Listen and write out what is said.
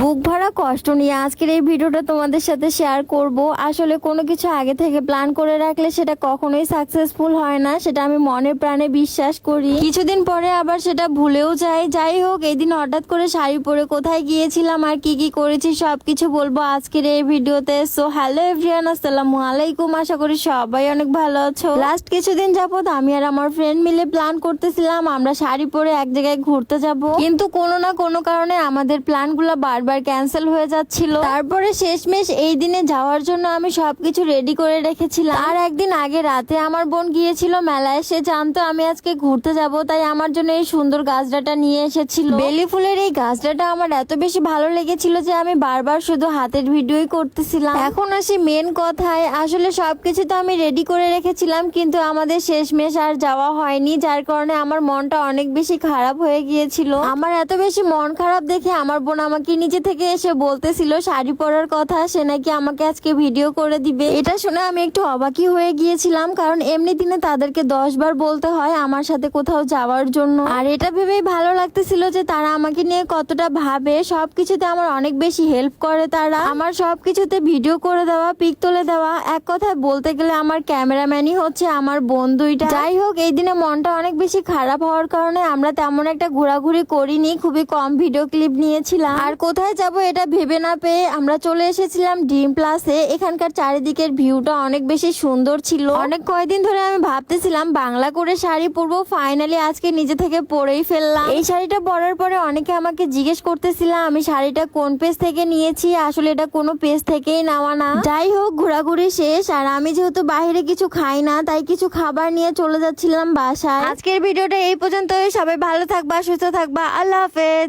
বুক ভরা কষ্ট নিয়ে আজকের এই ভিডিওটা তোমাদের সাথে শেয়ার করব। আসলে কোনো কিছু আগে থেকে প্ল্যান করে রাখলে সেটা কখনোই সাকসেসফুল হয় না, সেটা আমি মনে প্রাণে বিশ্বাস করি। কিছুদিন পরে আবার সেটা ভুলেও যাই। যাই হোক এই দিন হঠাৎ করে শাড়ি পরে কোথায় গিয়েছিলাম আর কি কি করেছি সব কিছু বলব আজকের এই ভিডিওতে। সো হ্যালো এভরিয়ান আসসালামু আলাইকুম। আশা করি সবাই অনেক ভালো আছো। লাস্ট কিছুদিন যাবত আমি আর আমার ফ্রেন্ড মিলে প্ল্যান করতেছিলাম, আমরা শাড়ি পরে এক জায়গায় ঘুরতে যাব। কিন্তু কোনো না কোনো কারণে আমাদের প্ল্যানগুলো বারবার ক্যান্সেল হয়ে যাচ্ছিল। তারপরে শেষমেশ এই দিনে যাওয়ার জন্য আমি সবকিছু রেডি করে রেখেছিলাম। আর একদিন আগে রাতে আমার বোন গিয়েছিল মেলায়। সে জানতো আমি আজকে ঘুরতে যাব, তাই আমার জন্য এই সুন্দর গাছডাটা নিয়ে এসেছিল। বেলি ফুলের এই গাছডাটা আমার এত বেশি ভালো লেগেছিল যে আমি বারবার শুধু হাতের ভিডিওই করতেছিলাম। এখন আসি মেন কথায়। আসলে সবকিছু তো আমি রেডি করে রেখেছিলাম, কিন্তু আমাদের শেষমেশ আর যাওয়া হয়নি, যার কারণে আমার মনটা অনেক বেশি খারাপ হয়ে গিয়েছিল। আমার এত বেশি মন খারাপ দেখে আমার বোন আমাকে নিচে থেকে এসে বলতেছিল, শাড়ি পরার কথা, সে নাকি আমাকে আজকে ভিডিও করে দিবে। এটা শুনে আমি একটু অবাকই হয়ে গিয়েছিলাম, কারণ এমনি দিনে তাদেরকে দশ বার বলতে হয় আমার সাথে কোথাও যাওয়ার জন্য। আর এটা ভেবেই ভালো লাগতেছিল যে তারা আমাকে নিয়ে কতটা ভাবে। সবকিছুতে আমার অনেক বেশি হেল্প করে তারা। আমার সবকিছুতে ভিডিও করে দেওয়া পিক তুলে দেওয়া, এক কথায় বলতে গেলে আমার ক্যামেরাম্যানই হচ্ছে আমার বন্ধুইটা যাই হোক, এই দিনে মনটা অনেক বেশি খারাপ হওয়ার কারণে আমরা তেমন একটা ঘোরাঘুরি করিনি, খুবই কম ভিডিও ক্লিপ নিয়েছিলাম। আর কোথায় যাব এটা ভেবে না পেয়ে আমরা চলে এসেছিলাম ড্রিম প্লাসে। এখানকার চারিদিকের ভিউটা অনেক বেশি সুন্দর ছিল। অনেক কয়দিন ধরে আমি ভাবতেছিলাম বাংলা করে শাড়ি পরবো, ফাইনালি আজকে নিজে থেকে পরেই ফেললাম। এই শাড়িটা পরার পরে অনেকে আমাকে জিজ্ঞেস করতেছিলাম আমি শাড়িটা কোন পেজ থেকে নিয়েছি? আসলে এটা কোনো পেজ থেকেই নেওয়া না। যাই হোক, ঘোরাঘুরি শেষ। আর আমি যেহেতু বাইরে কিছু খাই না, তাই কিছু খাবার নিয়ে চলে যাচ্ছিলাম বাসায়। আজকের ভিডিওটা এই পর্যন্তই। সবাই ভালো থাকবা, সুস্থ থাকবা। আল্লাহ হাফেজ।